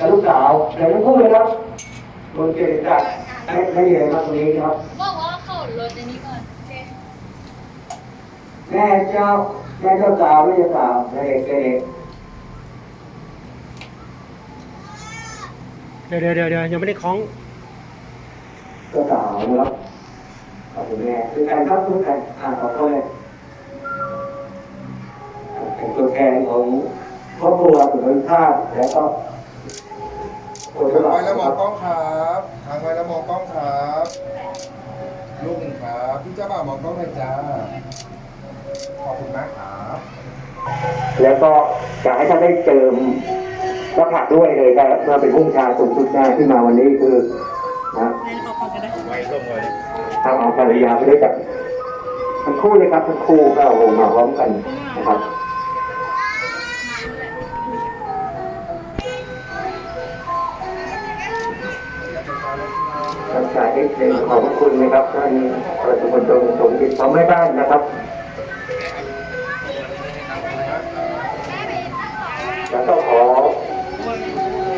กับลูกสาวเดี๋ยวทั้งคู่เลยครับคุณเจริญศักดิ์ไม่ไม่มีอะไรมากตรงนี้ครับ บอกว่าเข้ารถอันนี้ก่อนแม่เจ้าแม่เจ้าสาวไม่เจ้าสาวเด็กเด็กเดี๋ยวเดี๋ยวเดี๋ยวเดี๋ยวยังไม่ได้คล้องเจ้าสาวนะครับขอบคุณแม่คือการครับทุกการอ่าขอโทษเลยเป็นตัวแทนของครอบครัวสุนทรแล้วก็ คนฉทางไว้แล้วมองกล้องครับทางไว้แล้วมองกล้องครับลูกหนึ่งครับพี่เจ้าบ่าวมองกล้องหน่อยจ้าขอบคุณมากครับแล้วก็อยากให้ท่านได้เจิมพระผักด้วยเลยครับมาเป็นผู้ชาสูงสุดหน้าที่มาวันนี้คือนะไว้ร่วมไว้ทางเอาภรรยาไปด้วยกันทั้งคู่เลยครับทั้งคู่ก็โหมาพร้อมกันนะครับ เอ็กซ์เรย์ขอบคุณนะครับท่านประสมตรงสมจิตพร้อมแม่บ้านนะครับแล้วก็ขอ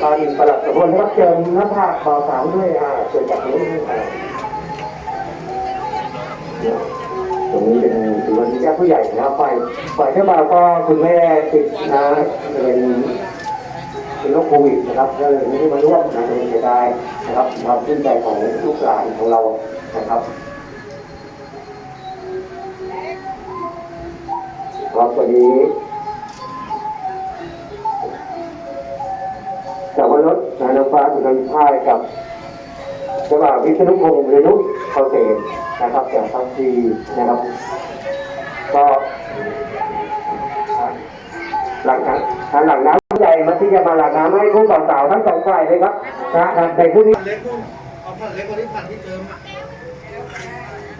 ตอนประหลัดสมบูรณ์รับเชิญน้าภาคขอสามด้วยอ่าเชิญจากนี้อ่าตรงนี้เป็นถือว่าเป็นญาติผู้ใหญ่นะครับฝ่ายฝ่ายเจ้าบ่าวก็คุณแม่ติดนะเป็น เป็นโรคโควิดนะครับก็เลยไม่ได้มาร่วมนะเป็นเสียดายนะครับความชื่นใจของลูกหลานของเรานะครับครับวันนี้จากวันรถนายนฟ้าสุนันท่ายกับเจ้าบ่าววิษณุพงศ์เรนุเขาเสนนะครับจากทัพทีนะครับ ก็หลังจากทางหลังน้ำ ใหญ่มาที่จะมาหลังน้ำให้คู่สาวๆทั้งสองฝ่ายเลยครับนะครับในผู้นี้เล็กนู่นเอาผ่านเล็กกว่านี้ผ่านที่เติมอะ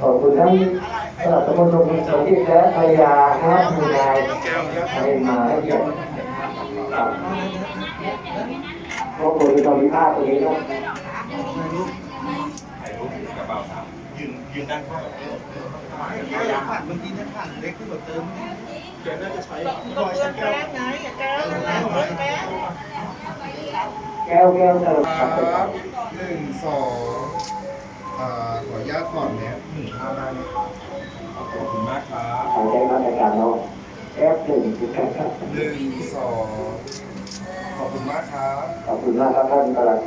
ขอบคุณทั้งสำหรับสมุนตรงสมจิตและภรรยานะครับมีนายให้มาให้เกียรติครับขอบคุณที่ทำพิพาทตรงนี้นะถ่ายรูปกระเป๋าสามยืนยืนด้านข้างอยากผ่านเมื่อกี้ถ้าผ่านเล็กขึ้นกว่าเติม แกน่าจะใช้รอยใช้แก้วแก้วแก้วเติมครับหนึ่งสองอ่าขออนุญาตถอดแมสหนึ่งห้าได้ไหมขอบคุณมากครับขอใช้มาตรการเราแก้วหนึ่งหนึ่งสองขอบคุณมากครับ ขอบคุณมากครับท่านประหลัด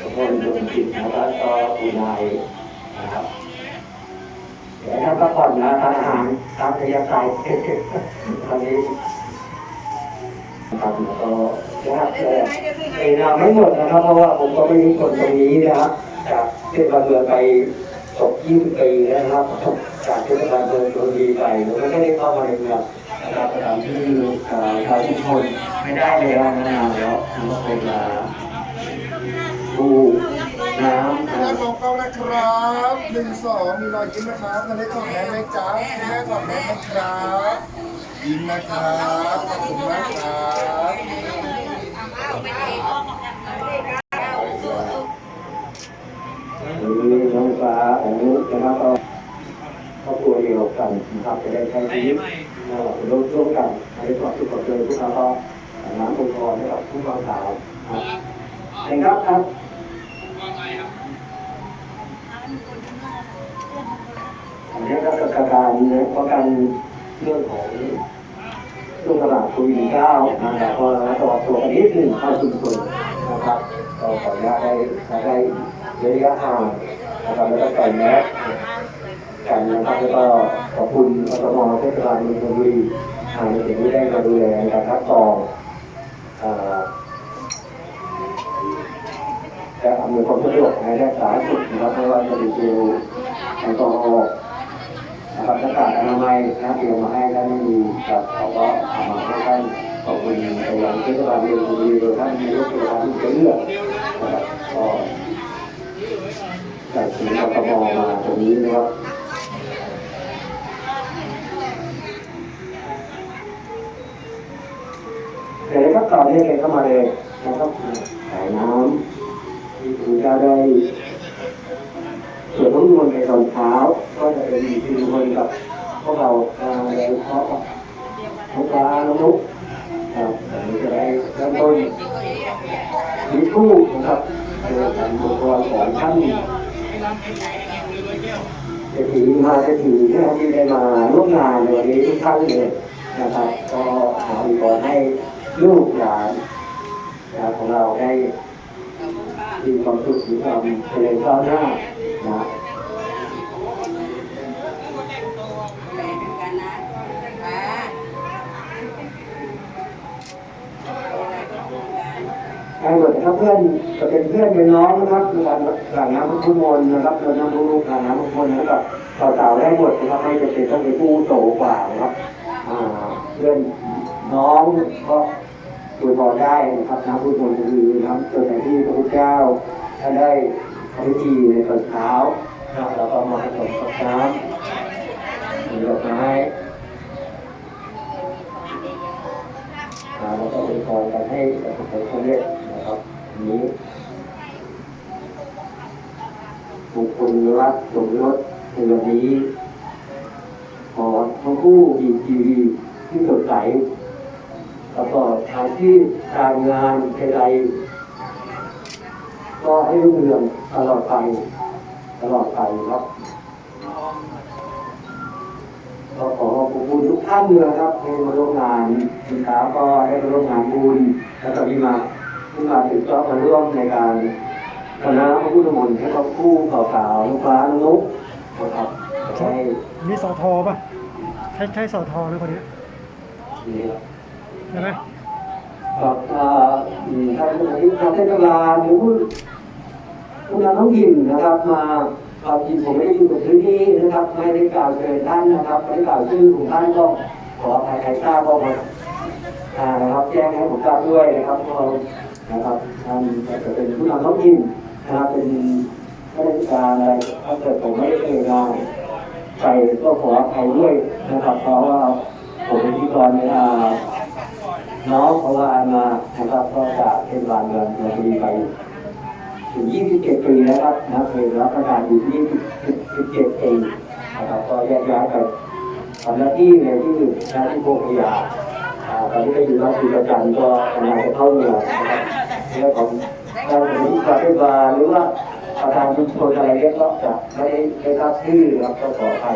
สมพลดวงจิตนะครับก็อุนายนะครับ เดี๋ยวท่ากผ่อนนะทานอาหารตามพยายตอนนี้ครับแล้วก็นะครับเอ่อเอนาไม่หมดนะครับ เพราะว่าผมก็ไม่มีคนตรงนี้นะครับจากเทศบาลเมืองไปตก20ปีแล้วนะครับจากเทศบาลเมืองชลบุรีไปแล้วก็ได้เข้ามาในเมืองนะครับสถานที่เอ่อชาวชุมชนไม่ได้เลยนานแล้วนะครับเป็นมาดูน้ นะครับหนึ่งสองมีรอยยิ้มนะครับนาเล็กถอดแมสไหมจ๊ะคุณแม่ถอดแมสไหมครับยิ้มนะครับขอบคุณมากครับน้องฟ้าของนุกนะครับก็ครอบครัวเดียวกันนะครับจะได้ใช้ชีวิตร่วมร่วมกันในความสุขความเจริญพวกเราก็น้ำองค์กรให้กับผู้ฟังข่าวครับเองครับครับอั นนี้ก็เป็นการป้องกันเรื่องของโรคระบาดโควิด19นะครับก็ระวังตัวนิดหนึ่งเข้าชุมชนนะครับก็ขออนุญาตได้ได้ระยะห่างนะครับแล้วก็ใส่แมสกันนะครับแล้วก็ขอบคุณอสมเทศบาลเมืองชลบุรีทางในส่วนที่ได้มาดูแลการคัดกรองอ่าจะอำนวยความสะดวกในด้านสาธารณสุขนะครับไม่ว่าจะเป็นเจลแอลกอฮอล์ นะครับหน้ากากอนามัยนะเตรียมมาให้ท่านไม่มีครับเขาก็เอามาให้ท่านขอบคุณไปยังเทศบาลเมืองบุรีโดยท่านนายกเทศบาที่จะเลือกนะครับก็จากถึงกทมมาตรงนี้นะครับเดี๋ยวนะครับต่อเนื่องกันเข้ามาเลยนะครับสายน้ำที่คุณจ้าได้ ส่วนน้องนวลในตอนเช้า ก็จะเป็นทีมคนกับพวกเรามาโดยเฉพาะน้องปลาน้องนุ๊กครับจะได้เริ่มต้นชีคู่นะครับโดยการบทกลของท่านเศรษฐีมาเศรษฐีนะครับที่ได้มาร่วมงานในวันนี้ทุกท่านเลยนะครับ ก็ขออวยพรให้ลูกหลานของเราได้มีความสุขมีความเจริญก้าวหน้า นะให้หมดนะครับเพื่อนจะเป็นเพื่อนเป็นน้องนะครับในการหลังน้ำพุทธมนต์นะครับเรานำลูกหลังน้ำพุทธมนต์นะครับสาวๆได้หมดนะครับไม่จะเป็นต้องเป็นผู้โตกว่านะครับเพื่อนน้องก็อวพรได้นะครับน้ำพุทธมนต์คือน้ำตัวอย่างที่พระพุทธเจ้าท่านได้ ทำพิธีในตอนเช้านะครับแล้วก็มาผสมกับน้ำหรือดอกไม้อ่าแล้วก็เป็นพรกันให้ประสบความสำเร็จนะครับอันนี้บุคคลรักสมรสในวันนี้ขอทั้งคู่มีชีวิตที่สดใสแล้วก็ทางที่การงานใดๆ ก็ให้รุ่งเรืองตลอดไปตลอดไปครับก็ขอขอบคุณทุกท่านเลยนะครับที่มาร่วมงานสินค้าก็ได้มาร่วมงานบุญแล้วก็มีมาที่มาถึงก็มาร่วมในการคณะพระพุทธมนต์ให้กับคู่เก่าๆลูกฟ้าน้องนุ๊กนะครับให้นี่สอทอป่ะใช่ใช่สอทอนะคนเนี้ยดีครับใช่ไหม กับอ่าอืมท่านผู้ที่ทำเทศบาลหรือผู้ผู้นำท้องถิ่นนะครับ มาความจริงผมไม่ได้อยู่กับพื้นที่นะครับ ไม่ได้กล่าวเชิญท่านนะครับไม่ได้กล่าวชื่อของท่านก็ขอใครใครทราบก็มาอ่านะครับแจ้งให้ผมทราบด้วยนะครับเพราะเรานะครับท่านจะเป็นผู้นำท้องถิ่นนะครับเป็นข้าราชการอะไรถ้าเกิดผมไม่ได้เคยงานไปก็ขออภัยด้วยนะครับเพราะว่าผมเป็นพิธีกรเนี่ยอ่า น้องเขาว่ามานะครับก็จากเทศบาลเมืองนนทบุรีไปถึง 27 ปีแล้วครับนะเคยรับประทานอยู่ที่17ปีนะครับก็แยกย้ายไปทำหน้าที่ในที่อื่นหน้าที่โคกยาอ่ตอนนี้ก็อยู่ราชประจันก็กำลังจะเข้าเมืองนะครับเรื่องของการบริการเทศบาลหรือว่าประธานชุมชนอะไรเนี้ยก็จะไม่ได้ได้รับชื่อนะครับก็ขอไป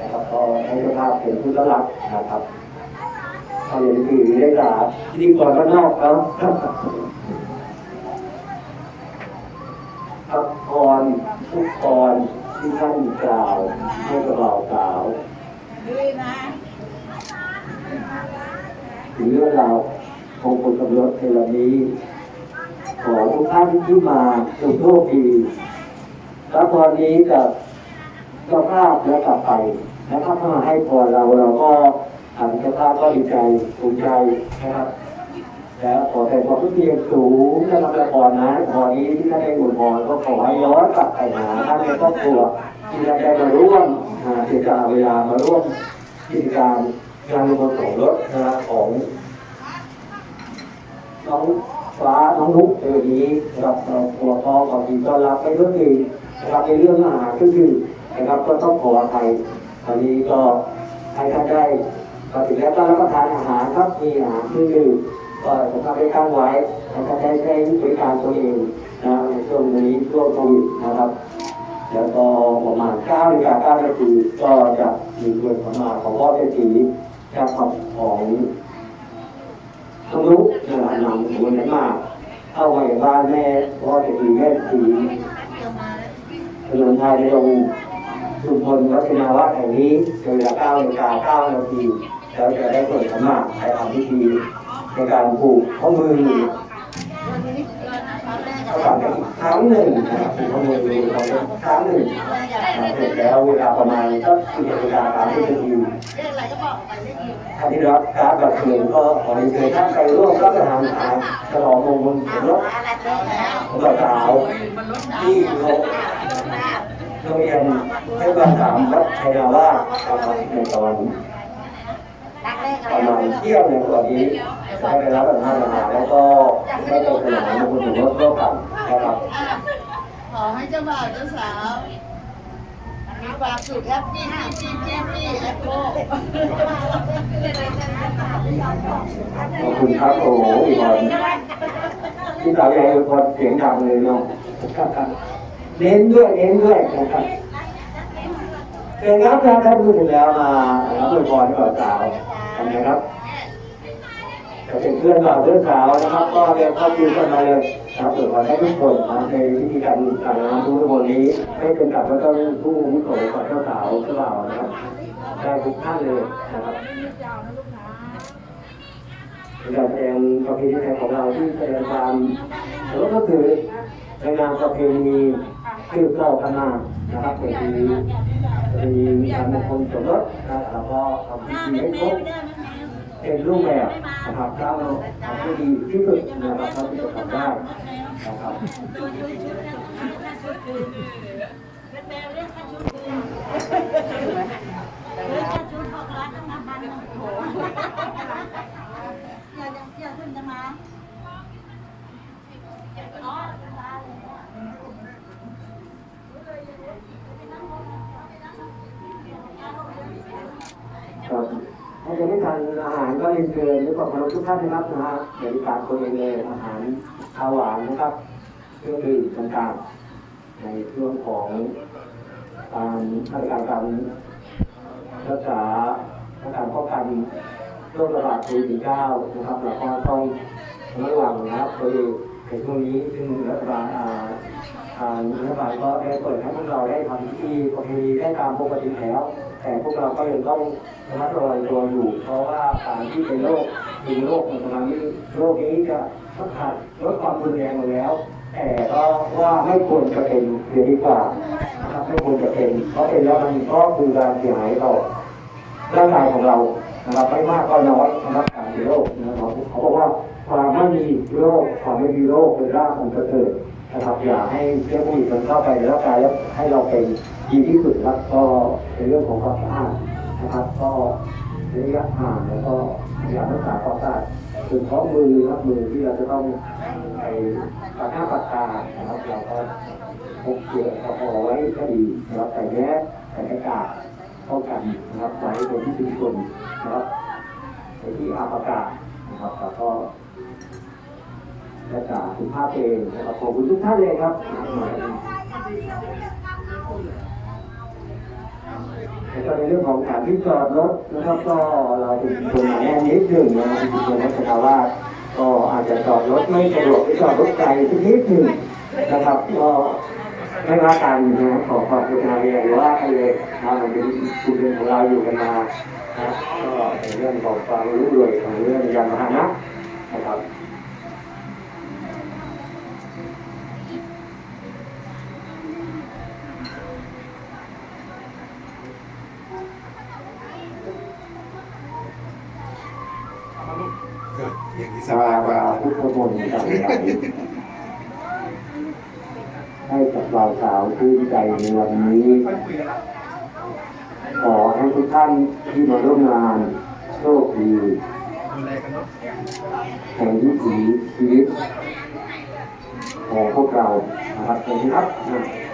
นะครับก็ให้เจ้าภาพเป็นผู้รับนะครับ ถ้าอย่างนี้คือได้จากพิธีกรบ้านนอกครับครับพรทุกพรที่ท่านกล่าวให้กับเรากล่าวถึงเรื่องราวของคนขับรถในวันนี้ ขอทุกท่านที่มาจงโชคดีรับพรนี้กับเจ้าภาพและกลับไปนะครับถ้ามาให้พรเราเราก็ ทางเจ้าภาพก็ดีใจภูมิใจนะครับแล้วขอแต่ความทุกข์เพียงสูงนะครับละพรนะพรนี้ที่ท่านได้บุญพรก็ขอให้ย้อนกลับไปหาท่านในครอบครัวที่ได้ได้มาร่วมเสียสละเวลามาร่วมกิจการงานบุญของรถนะของน้องฟ้าน้องนุ๊กในวันนี้นะครับเราหัวพอขอทีต้อนรับไปเรื่องหนึ่นะครับในเรื่องอาหารก็คือนะครับก็ต้องขออภัยตอนนี้ก็ให้ท่านได้ มาถึงแล้วก็รับประทานอาหารครับมีอาหารเครื่งดื่มก็สำหรับได้ตั้งไว้ให้ท่านได้ใช้บริการตัวเองนะในช่วงนี้ช่วงโควิดนะครับ แล้วก็ประมาณ9นาฬิกา9นาทีก็จะมีเกิดประมาณของพ่อเศรษฐีกของของต้งรู้นะนำคนนั้นมาเข้ามาในบ้านแม่พ่อเจะดีแม่สีถนนไทยในโรงชุมชนวัฒนาวัดแห่งนี้เวลา9นาฬิกา9นาที เราจะได้เปิดธรรมะไปทำพิธีในการผูกข้อมือเขาฝากกันอีกครั้งหนึ่งนะครับผูกข้อมือเราเป็นครั้งหนึ่งเสร็จแล้วเวลาประมาณก็11นาฬิกา30นาทีท่านที่รับการบัตรเชิญก็ขอเรียนเชิญท่านไปร่วมรับประทานอาหารฉลองมงคลสมรสของบ่าวสาวที่โรงเรียนเทศบาลสามวัดชัยนาวาสนะครับในตอนประมาณเที่ยงในตอนนี้ได้ไปรับประทานอาหาแล้วก็ได้ไปฉลองมงคลสมรสร่วมกันนะครับขอให้เจ้าบ่าวเจ้าสาวมีความสุขแฮปปี้ปี้ปี้ปี้ปี้แฮปโก้ขอบคุณครับโอ้โหอีกคนพี่สาวใหญ่พอเสียงดังเลยเนาะครับครับเน้นด้วยเน้นด้วยนะครับเป็นครับนะท่านพูดถึงแล้วมารับอวยพรให้บ่าวสาว ทำไงครับจะเป็นเพื่อนบ่าวเพื่อนสาวนะครับ ก็เรียนเข้าคิวกันมาเลยครับอวยพรให้ทุกคนนะในพิธีการการงานทุกคนนี้ให้เป็นกับว่าเจ้าผู้ผู้โสดกับเจ้าสาวเจ้าบ่าวนะครับได้ทุกท่านเลยนะครับการแสดงประเพณีไทยของเราที่แสดงความเคารพก็คือในนามประเพณีคือเก่าขนาดนะครับเป็น ทีเป็นการมงคลสมรสนะครับแล้วก็ทำพิธีให้ครบเป็นรูปแบบนะครับถ้าเราทำให้ดีที่สุดนะครับเราจะทำได้นะครับ ก็เรียนเชิญหรือขอบคุณทุกท่านนะครับนะฮะเดี๋ยวมีการคนเองเลยอาหารข้าวหวานนะครับเครื่องดื่มต่างๆในช่วงของการมาตรการการรักษามาตรการป้องกันโรคระบาดโควิด -19 นะครับแล้วก็ต้องระวังนะครับตัวเองในช่วงนี้ซึ่งรัฐบาลอ่าทางรัฐบาลก็ได้เปิดให้พวกเราได้ทำพิธีประเพณีได้ตามปกติแล้ว แต่พวกเราก็ยังต้องระมัดระวังตัวอยู่ เพราะว่าการที่เป็นโรคเป็นโรคมันกำลังโรคนี้จะสัมผัสลดความรุนแรงลงแล้ว แต่ก็ว่าไม่ควรจะเป็นเสียดีกว่านะครับไม่ควรจะเป็น เพราะเป็นแล้วมันก็คือการเสียหายต่อร่างกายของเรานะครับไม่มากก็น้อยนะครับการมีโรคนะครับเขาบอกว่าความไม่มีโรคความไม่มีโรคเป็นรางของประเสริฐนะครับอย่าให้เชื้อโควิดมันเข้าไปในร่างกายแล้วให้เราเป็น ดีที่สุดครับก็ในเรื่องของความสะอาดนะครับ ก็ระยะห่างแล้วก็พยายามรักษาความสะอาดถึงข้อมือครับมือที่เราจะต้องไปปัดหน้าปัดตานะครับเราก็พกเกลือแอลกอฮอล์ไว้ก็ดีนะครับใส่แมสใส่หน้ากากป้องกันนะครับไว้บนที่ชุมชนนะครับในที่อาบอากาศนะครับแล้วก็รักษาสุขภาพเองนะครับขอบคุณทุกท่านเลยครับ แล้วก็ในเรื่องของสถานที่จอดรถนะครับก็เราเป็นชุมชนหนาแน่นนิดหนึ่งนะครับเป็นชุมชนนักข่าว่าก็อาจจะจอดรถไม่สะดวกหรือจอดรถไกลสักนิดหนึ่งนะครับก็ไม่ว่ากันนะขอความกรุณาเรียนหรือว่าอะไรเลยนะมันเป็นชุมชนของเราอยู่กันมานะก็ในเรื่องของความรู้รวยของเรื่องยานพาหนะนะครับ พุทธมนต์ต่างๆให้กับเราสาวชื่นใจในวันนี้ ขอให้ทุกท่านที่มาร่วมงานโชคดีแห่งวิถีชีวิตของพวกเรานะครับสวัสดีครับ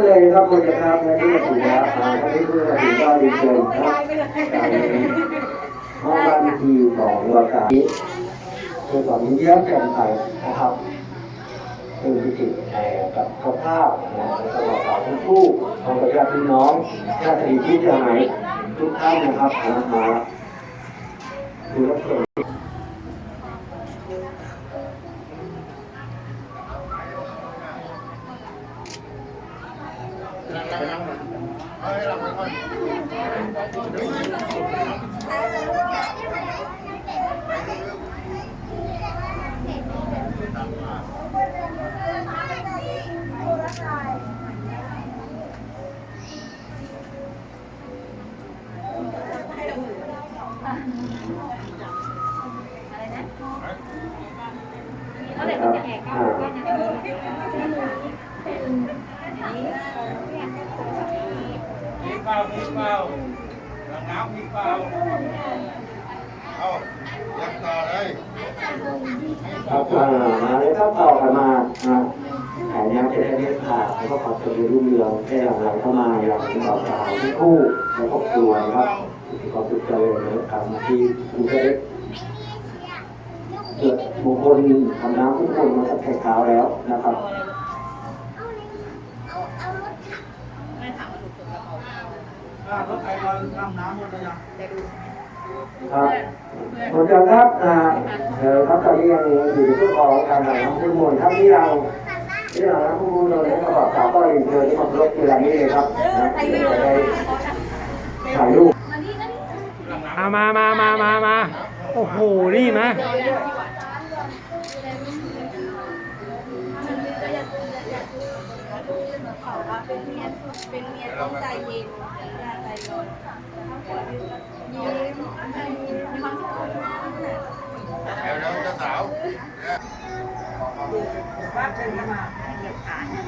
ต่อไปที่เลยครับคุณจะครับและที่มาถึงแล้วนะที่เพื่อมาถึงก็ดีเชิญครับห้องบ้านทีของเราสาธิตคือตอนนี้เยี่ยมแจ่มใสนะครับคือพิจิตรกับสภาพนะตลอดสาวทั้งคู่ของประชาพี่น้องชาติที่จะหายทุกท่านนะครับมาดูรับชม มีเปล่ามีเปล่าน้ำมีเปล่าเอายักต่อเลยครับอ่ามาเลยครับต่อกันมาอ่าแผนยังเป็นเรื่องขาดแล้วก็ขอบคุณรุ่งเรืองได้หลั่งไหลเข้ามาอย่างเป็นต่อสาวที่คู่และครอบครัวนะครับขอบคุณเจริญนะครับที่คุณเล็ก เกิดมงคคลทำน้ำทุกคนมาสักแข่งขาวแล้วนะครับรถไฟลอยน้ำน้ำหมดเลยยังครับหมดแล้วครับอ่าเออครับตอนนี้ยังอยู่ในช่วงของการถ่ายทำข้อมูลครับที่เราที่เรานะข้อมูลเราเนี่ยประกอบสาวก็เรียเชิญที่มาลบเวลานี้เลยครับนะที่จะได้ถ่ายรูปมามามามามามาโอ้โห นี่มาเป็นเเป็นเมียต้องใจเย็นอย่าใจร้อนยิ้มมีความสุขเดี๋ยวเดี๋ยวเจ้าสาวว่าเป็นมาเหยียบขาเนี่ย